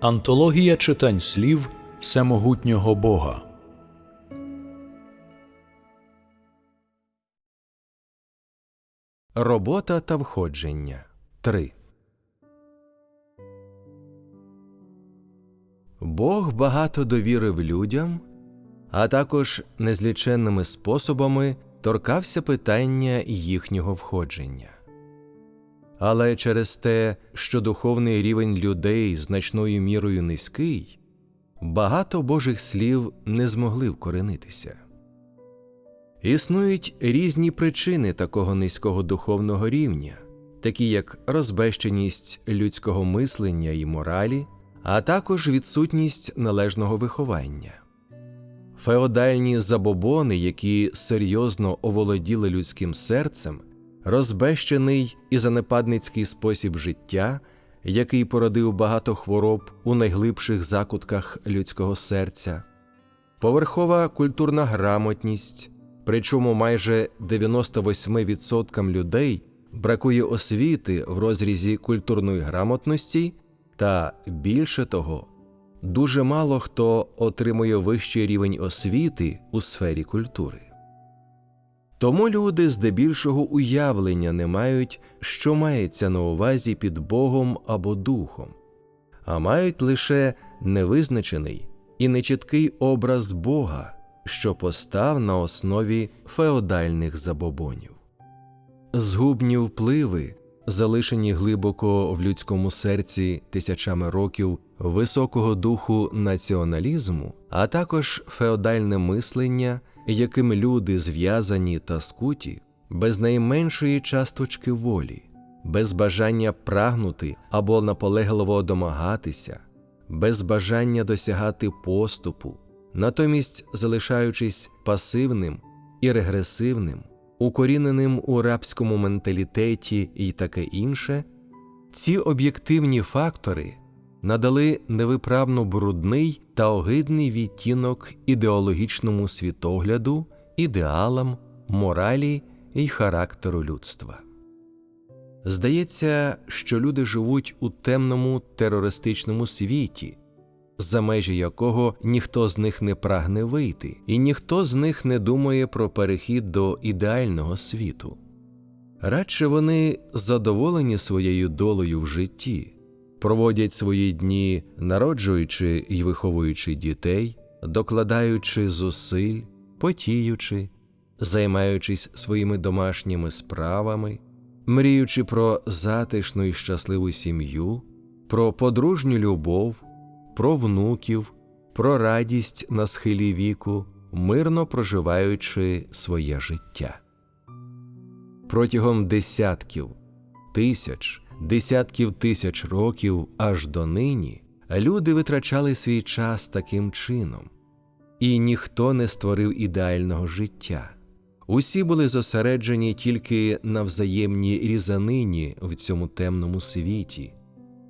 Антологія читань слів Всемогутнього Бога. Робота та входження 3 Бог багато довірив людям, а також незліченними способами торкався питання їхнього входження. Але через те, що духовний рівень людей значною мірою низький, багато Божих слів не змогли вкоренитися. Існують різні причини такого низького духовного рівня, такі як розбещеність людського мислення і моралі, а також відсутність належного виховання. Феодальні забобони, які серйозно оволоділи людським серцем, розбещений і занепадницький спосіб життя, який породив багато хвороб у найглибших закутках людського серця, поверхова культурна грамотність, причому майже 98% людей бракує освіти в розрізі культурної грамотності, та більше того, дуже мало хто отримує вищий рівень освіти у сфері культури. Тому люди здебільшого уявлення не мають, що мається на увазі під Богом або Духом, а мають лише невизначений і нечіткий образ Бога, що постав на основі феодальних забобонів. Згубні впливи, залишені глибоко в людському серці тисячами років високого духу націоналізму, а також феодальне мислення, яким люди зв'язані та скуті, без найменшої часточки волі, без бажання прагнути або наполегливо домагатися, без бажання досягати поступу, натомість залишаючись пасивним і регресивним, укоріненим у рабському менталітеті і таке інше, ці об'єктивні фактори надали невиправно брудний та огидний відтінок ідеологічному світогляду, ідеалам, моралі і характеру людства. Здається, що люди живуть у темному терористичному світі, за межі якого ніхто з них не прагне вийти, і ніхто з них не думає про перехід до ідеального світу. Радше вони задоволені своєю долею в житті, проводять свої дні, народжуючи і виховуючи дітей, докладаючи зусиль, потіючи, займаючись своїми домашніми справами, мріючи про затишну і щасливу сім'ю, про подружню любов, про внуків, про радість на схилі віку, мирно проживаючи своє життя. Протягом десятків, тисяч, десятків тисяч років аж до нині люди витрачали свій час таким чином, і ніхто не створив ідеального життя. Усі були зосереджені тільки на взаємній різанині в цьому темному світі,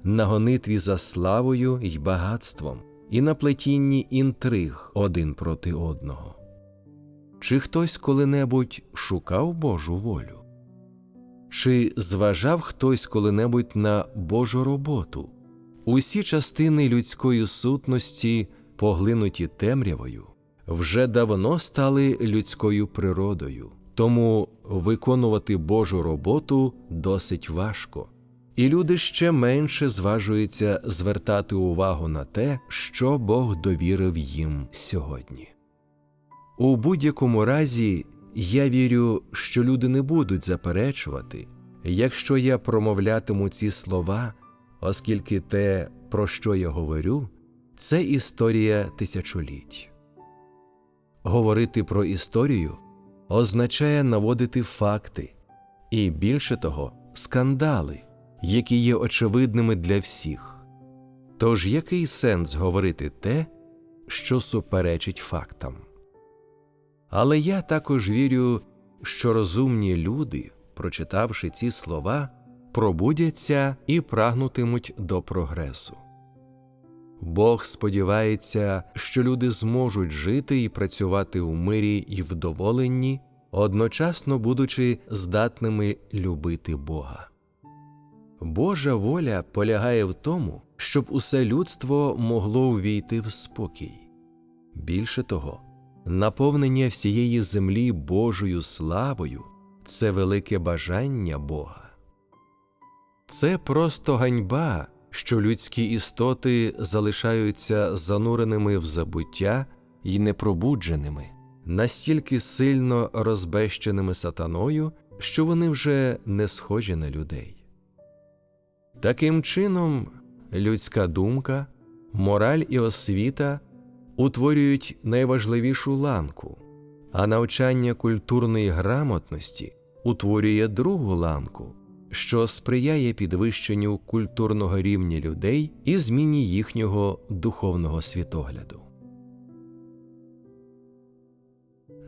на гонитві за славою й багатством, і на плетінні інтриг один проти одного. Чи хтось коли-небудь шукав Божу волю? Чи зважав хтось коли-небудь на Божу роботу? Усі частини людської сутності, поглинуті темрявою, вже давно стали людською природою, тому виконувати Божу роботу досить важко, і люди ще менше зважуються звертати увагу на те, що Бог довірив їм сьогодні. У будь-якому разі я вірю, що люди не будуть заперечувати, якщо я промовлятиму ці слова, оскільки те, про що я говорю, це історія тисячоліть. Говорити про історію означає наводити факти і, більше того, скандали, які є очевидними для всіх. Тож який сенс говорити те, що суперечить фактам? Але я також вірю, що розумні люди, прочитавши ці слова, пробудяться і прагнутимуть до прогресу. Бог сподівається, що люди зможуть жити і працювати у мирі і вдоволенні, одночасно будучи здатними любити Бога. Божа воля полягає в тому, щоб усе людство могло увійти в спокій. Більше того, наповнення всієї землі Божою славою це велике бажання Бога. Це просто ганьба, що людські істоти залишаються зануреними в забуття і непробудженими, настільки сильно розбещеними сатаною, що вони вже не схожі на людей. Таким чином, людська думка, мораль і освіта утворюють найважливішу ланку, а навчання культурної грамотності утворює другу ланку, що сприяє підвищенню культурного рівня людей і зміні їхнього духовного світогляду.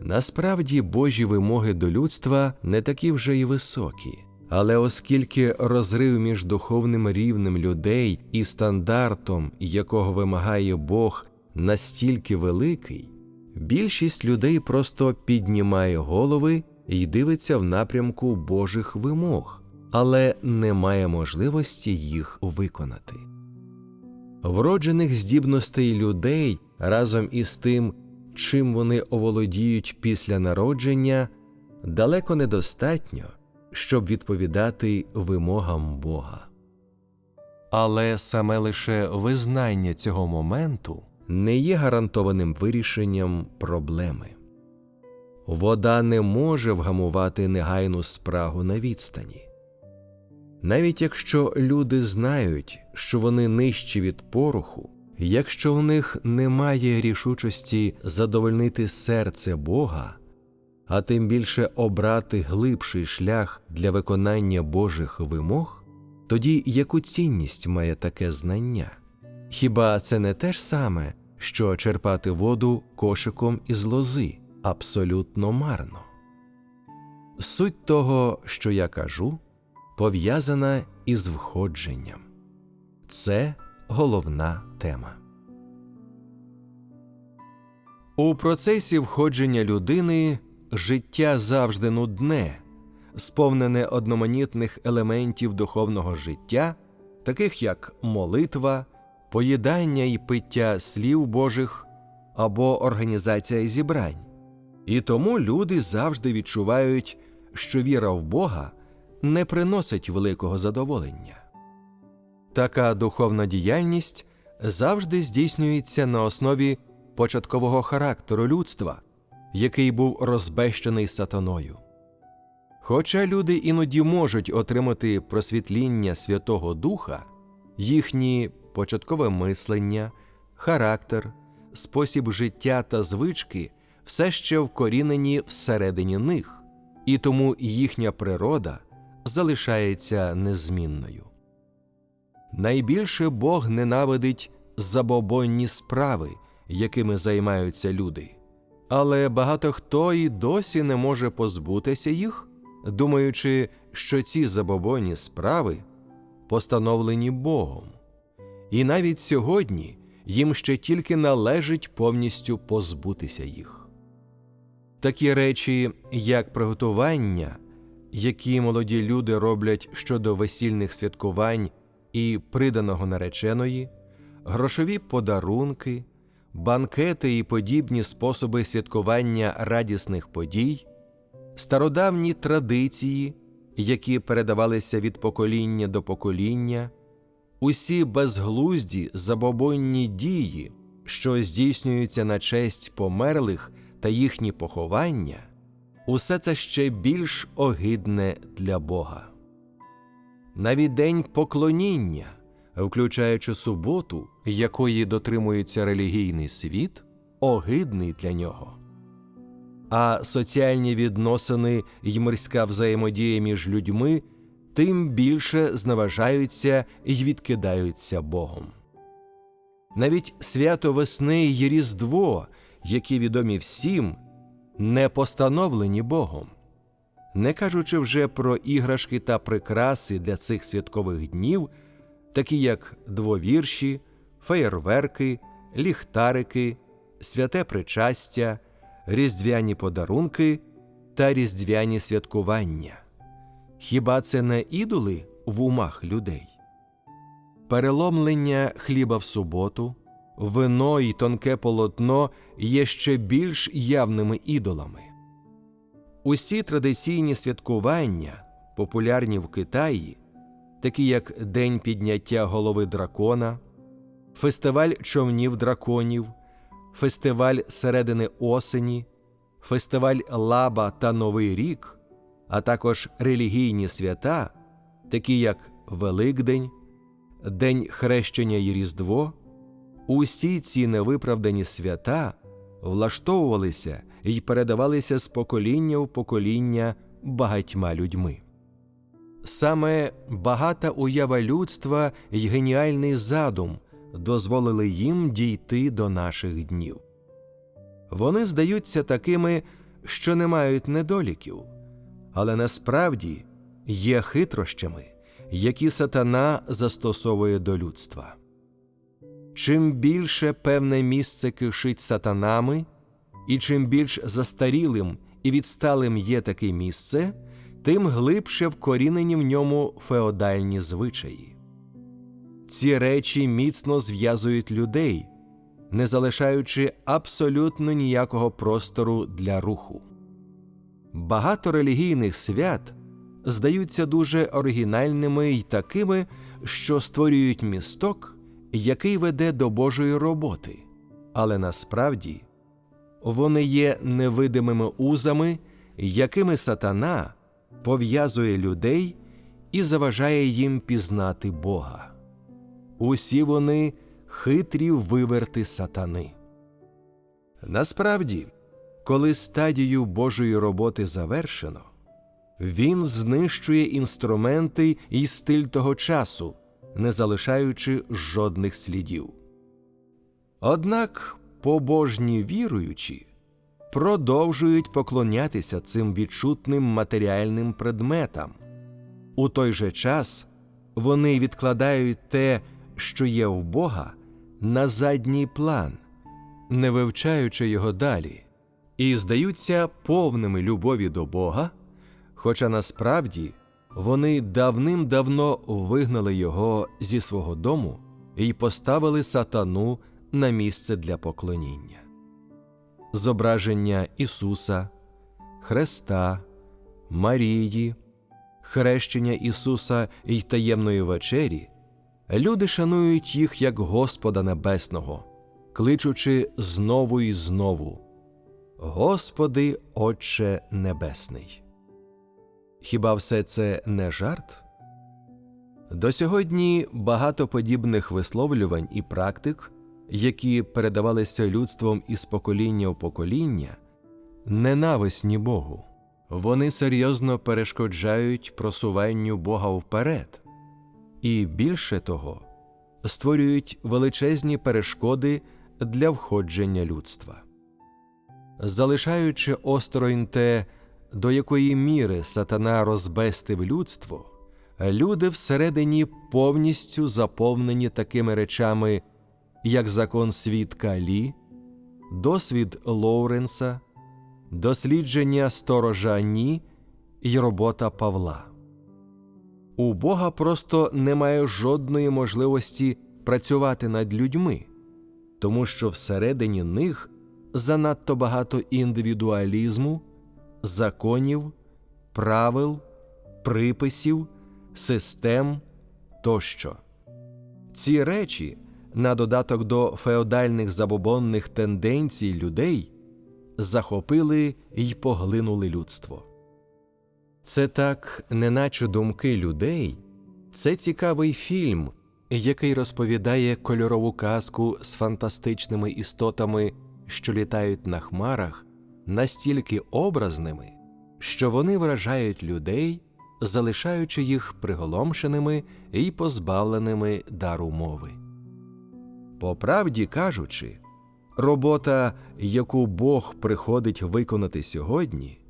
Насправді Божі вимоги до людства не такі вже й високі, але оскільки розрив між духовним рівнем людей і стандартом, якого вимагає Бог, настільки великий, більшість людей просто піднімає голови і дивиться в напрямку Божих вимог, але не має можливості їх виконати. Вроджених здібностей людей разом із тим, чим вони оволодіють після народження, далеко недостатньо, щоб відповідати вимогам Бога. Але саме лише визнання цього моменту не є гарантованим вирішенням проблеми. Вода не може вгамувати негайну спрагу на відстані. Навіть якщо люди знають, що вони нижчі від пороху, якщо в них немає рішучості задовольнити серце Бога, а тим більше обрати глибший шлях для виконання Божих вимог, тоді яку цінність має таке знання? Хіба це не те ж саме, що черпати воду кошиком із лози абсолютно марно? Суть того, що я кажу, пов'язана із входженням. Це головна тема. У процесі входження людини життя завжди нудне, сповнене одноманітних елементів духовного життя, таких як молитва, поїдання і пиття слів Божих або організація зібрань. І тому люди завжди відчувають, що віра в Бога не приносить великого задоволення. Така духовна діяльність завжди здійснюється на основі початкового характеру людства, який був розбещений сатаною. Хоча люди іноді можуть отримати просвітління Святого Духа, їхні початкове мислення, характер, спосіб життя та звички все ще вкорінені всередині них, і тому їхня природа залишається незмінною. Найбільше Бог ненавидить забобонні справи, якими займаються люди, але багато хто і досі не може позбутися їх, думаючи, що ці забобонні справи постановлені Богом. І навіть сьогодні їм ще тільки належить повністю позбутися їх. Такі речі, як приготування, які молоді люди роблять щодо весільних святкувань і приданого нареченої, грошові подарунки, банкети і подібні способи святкування радісних подій, стародавні традиції, які передавалися від покоління до покоління, усі безглузді забобонні дії, що здійснюються на честь померлих та їхні поховання, усе це ще більш огидне для Бога. Навіть день поклоніння, включаючи суботу, якої дотримується релігійний світ, огидний для нього. А соціальні відносини й мирська взаємодія між людьми тим більше зневажаються й відкидаються Богом. Навіть свято весни й Різдво, які відомі всім, не постановлені Богом. Не кажучи вже про іграшки та прикраси для цих святкових днів, такі як двовірші, феєрверки, ліхтарики, святе причастя, різдвяні подарунки та різдвяні святкування. Хіба це не ідоли в умах людей. Переломлення хліба в суботу, вино і тонке полотно є ще більш явними ідолами. Усі традиційні святкування, популярні в Китаї, такі як День підняття голови дракона, фестиваль човнів драконів, фестиваль середини осені, фестиваль Лаба та Новий рік, а також релігійні свята, такі як Великдень, День хрещення і Різдво, усі ці невиправдані свята влаштовувалися і передавалися з покоління в покоління багатьма людьми. Саме багата уява людства й геніальний задум дозволили їм дійти до наших днів. Вони здаються такими, що не мають недоліків, але насправді є хитрощами, які сатана застосовує до людства. Чим більше певне місце кишить сатанами, і чим більш застарілим і відсталим є таке місце, тим глибше вкорінені в ньому феодальні звичаї. Ці речі міцно зв'язують людей, не залишаючи абсолютно ніякого простору для руху. Багато релігійних свят здаються дуже оригінальними й такими, що створюють місток, який веде до Божої роботи, але насправді вони є невидимими узами, якими сатана пов'язує людей і заважає їм пізнати Бога. Усі вони хитрі виверти сатани. Насправді, коли стадію Божої роботи завершено, він знищує інструменти і стиль того часу, не залишаючи жодних слідів. Однак побожні віруючі продовжують поклонятися цим відчутним матеріальним предметам. У той же час вони відкладають те, що є в Бога, на задній план, не вивчаючи його далі, і здаються повними любові до Бога, хоча насправді вони давним-давно вигнали його зі свого дому і поставили сатану на місце для поклоніння. Зображення Ісуса, Христа, Марії, хрещення Ісуса й таємної вечері, люди шанують їх як Господа Небесного, кличучи знову і знову Господи, Отче Небесний. Хіба все це не жарт? До сьогодні багато подібних висловлювань і практик, які передавалися людством із покоління в покоління, ненависні Богу. Вони серйозно перешкоджають просуванню Бога вперед, і більше того, створюють величезні перешкоди для входження людства. Залишаючи осторонь те, до якої міри сатана розбестив людство, люди всередині повністю заповнені такими речами, як закон свідка Лі, досвід Лоуренса, дослідження сторожа Ні і робота Павла. У Бога просто немає жодної можливості працювати над людьми, тому що всередині них занадто багато індивідуалізму, законів, правил, приписів, систем тощо. Ці речі, на додаток до феодальних забобонних тенденцій людей, захопили й поглинули людство. Це так, неначе думки людей, це цікавий фільм, який розповідає кольорову казку з фантастичними істотами, що літають на хмарах, настільки образними, що вони вражають людей, залишаючи їх приголомшеними і позбавленими дару мови. По правді кажучи, робота, яку Бог приходить виконати сьогодні,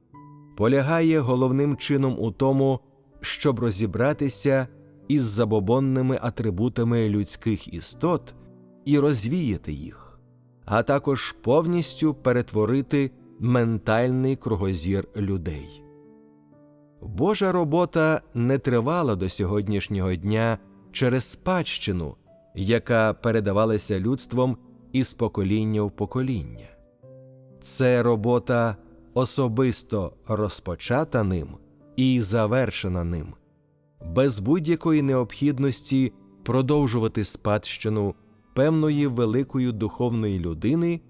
полягає головним чином у тому, щоб розібратися із забобонними атрибутами людських істот і розвіяти їх, а також повністю перетворити ментальний кругозір людей. Божа робота не тривала до сьогоднішнього дня через спадщину, яка передавалася людством із покоління в покоління. Це робота особисто розпочата ним і завершена ним, без будь-якої необхідності продовжувати спадщину певної великої духовної людини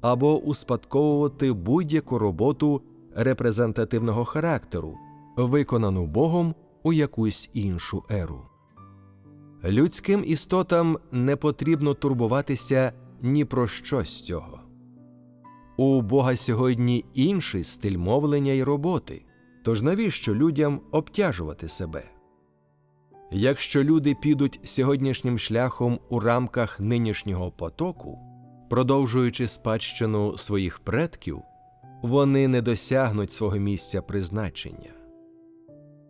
або успадковувати будь-яку роботу репрезентативного характеру, виконану Богом у якусь іншу еру. Людським істотам не потрібно турбуватися ні про що з цього. У Бога сьогодні інший стиль мовлення й роботи, тож навіщо людям обтяжувати себе? Якщо люди підуть сьогоднішнім шляхом у рамках нинішнього потоку, продовжуючи спадщину своїх предків, вони не досягнуть свого місця призначення.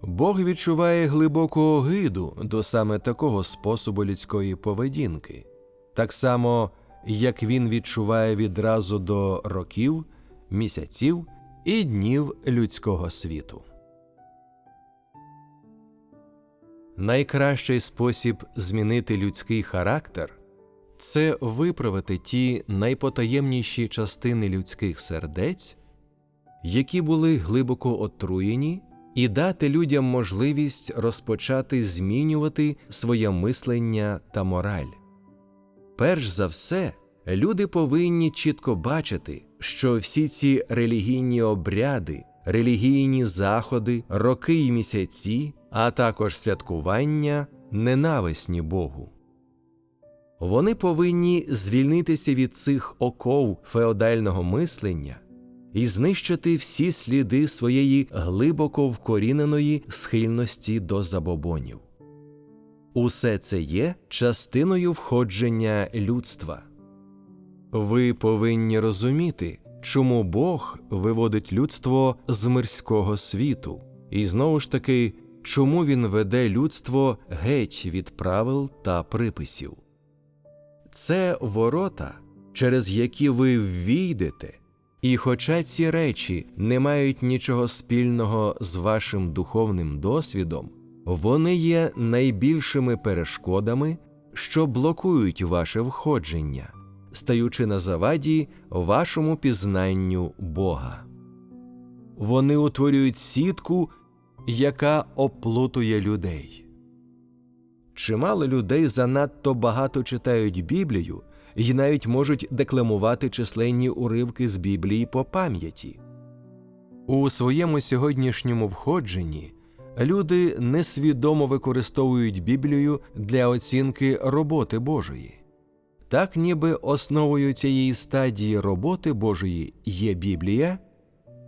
Бог відчуває глибоку огиду до саме такого способу людської поведінки, так само, як він відчуває відразу до років, місяців і днів людського світу. Найкращий спосіб змінити людський характер це виправити ті найпотаємніші частини людських сердець, які були глибоко отруєні, і дати людям можливість розпочати змінювати своє мислення та мораль. Перш за все, люди повинні чітко бачити, що всі ці релігійні обряди, релігійні заходи, роки і місяці, а також святкування ненависні Богу. Вони повинні звільнитися від цих оков феодального мислення і знищити всі сліди своєї глибоко вкоріненої схильності до забобонів. Усе це є частиною входження людства. Ви повинні розуміти, чому Бог виводить людство з мирського світу, і знову ж таки, чому він веде людство геть від правил та приписів. Це ворота, через які ви ввійдете, і хоча ці речі не мають нічого спільного з вашим духовним досвідом, вони є найбільшими перешкодами, що блокують ваше входження, стаючи на заваді вашому пізнанню Бога. Вони утворюють сітку, яка оплутує людей. Чимало людей занадто багато читають Біблію і навіть можуть декламувати численні уривки з Біблії по пам'яті. У своєму сьогоднішньому входженні люди несвідомо використовують Біблію для оцінки роботи Божої. Так ніби основою цієї стадії роботи Божої є Біблія,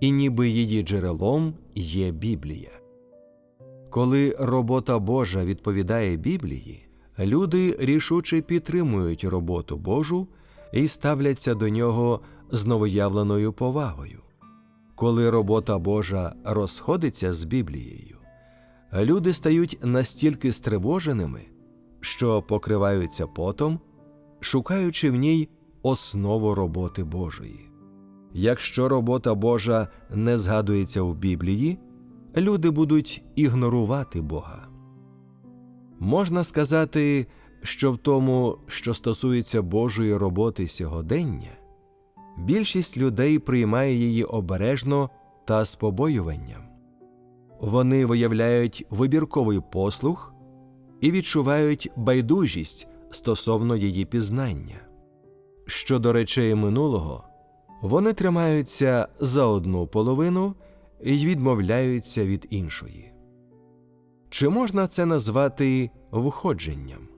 і ніби її джерелом є Біблія. Коли робота Божа відповідає Біблії, люди рішуче підтримують роботу Божу і ставляться до нього з новоявленою повагою. Коли робота Божа розходиться з Біблією, люди стають настільки стривоженими, що покриваються потом, шукаючи в ній основу роботи Божої. Якщо робота Божа не згадується в Біблії, люди будуть ігнорувати Бога. Можна сказати, що в тому, що стосується Божої роботи сьогодення, більшість людей приймає її обережно та з побоюванням. Вони виявляють вибірковий послух і відчувають байдужість стосовно її пізнання. Щодо речей минулого, вони тримаються за одну половину і відмовляються від іншої. Чи можна це назвати входженням?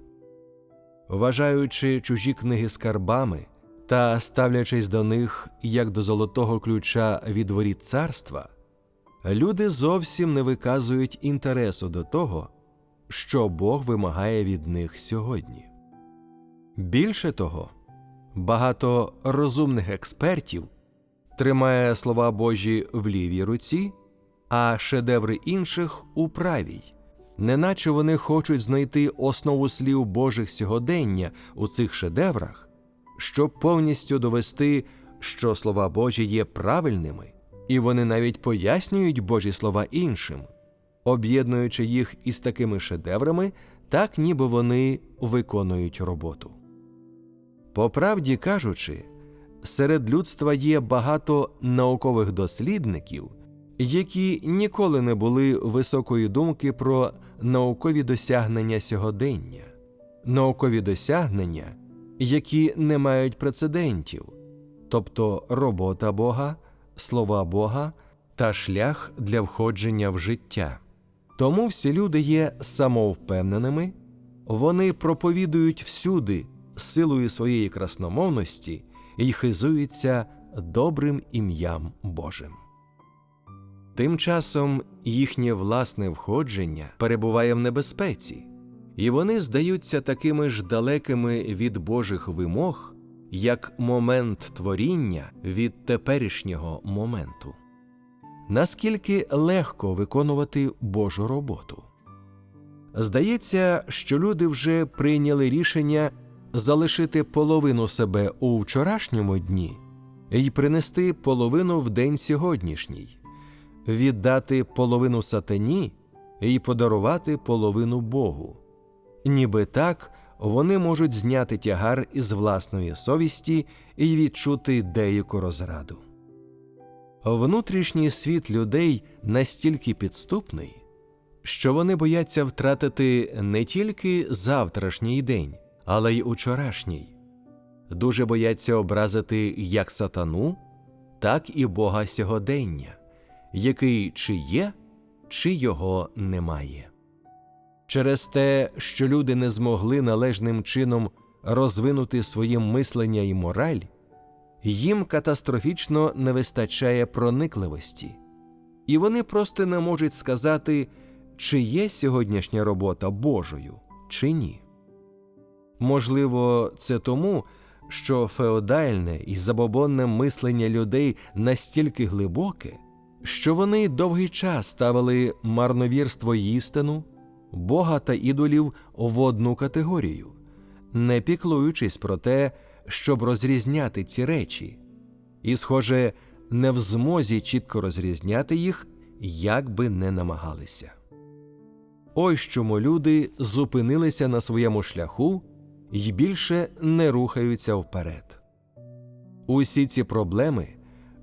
Вважаючи чужі книги скарбами та ставлячись до них як до золотого ключа від воріт царства, люди зовсім не виказують інтересу до того, що Бог вимагає від них сьогодні. Більше того, багато розумних експертів тримає слова Божі в лівій руці, а шедеври інших у правій, неначе вони хочуть знайти основу слів Божих сьогодення у цих шедеврах, щоб повністю довести, що слова Божі є правильними, і вони навіть пояснюють Божі слова іншим, об'єднуючи їх із такими шедеврами, так ніби вони виконують роботу. По правді кажучи, серед людства є багато наукових дослідників, які ніколи не були високої думки про наукові досягнення сьогодення, наукові досягнення, які не мають прецедентів, тобто робота Бога, слова Бога та шлях для входження в життя. Тому всі люди є самовпевненими, вони проповідують всюди силою своєї красномовності і хизуються добрим ім'ям Божим. Тим часом їхнє власне входження перебуває в небезпеці, і вони здаються такими ж далекими від Божих вимог, як момент творіння від теперішнього моменту. Наскільки легко виконувати Божу роботу? Здається, що люди вже прийняли рішення залишити половину себе у вчорашньому дні і принести половину в день сьогоднішній, віддати половину сатані і подарувати половину Богу. Ніби так вони можуть зняти тягар із власної совісті і відчути деяку розраду. Внутрішній світ людей настільки підступний, що вони бояться втратити не тільки завтрашній день, але й учорашній, дуже бояться образити як сатану, так і Бога сьогодення, який чи є, чи його немає. Через те, що люди не змогли належним чином розвинути своє мислення і мораль, їм катастрофічно не вистачає проникливості, і вони просто не можуть сказати, чи є сьогоднішня робота Божою, чи ні. Можливо, це тому, що феодальне і забобонне мислення людей настільки глибоке, що вони довгий час ставили марновірство істину, Бога та ідолів в одну категорію, не піклуючись про те, щоб розрізняти ці речі, і, схоже, не в змозі чітко розрізняти їх, як би не намагалися. Ось чому люди зупинилися на своєму шляху і більше не рухаються вперед. Усі ці проблеми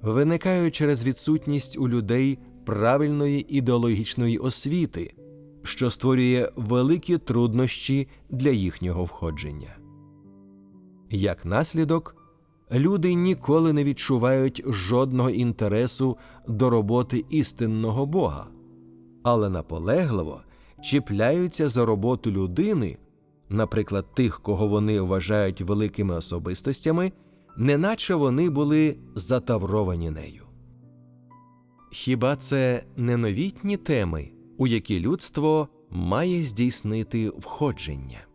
виникають через відсутність у людей правильної ідеологічної освіти, що створює великі труднощі для їхнього входження. Як наслідок, люди ніколи не відчувають жодного інтересу до роботи істинного Бога, але наполегливо чіпляються за роботу людини, наприклад, тих, кого вони вважають великими особистостями, неначе вони були затавровані нею. Хіба це не новітні теми, у які людство має здійснити входження?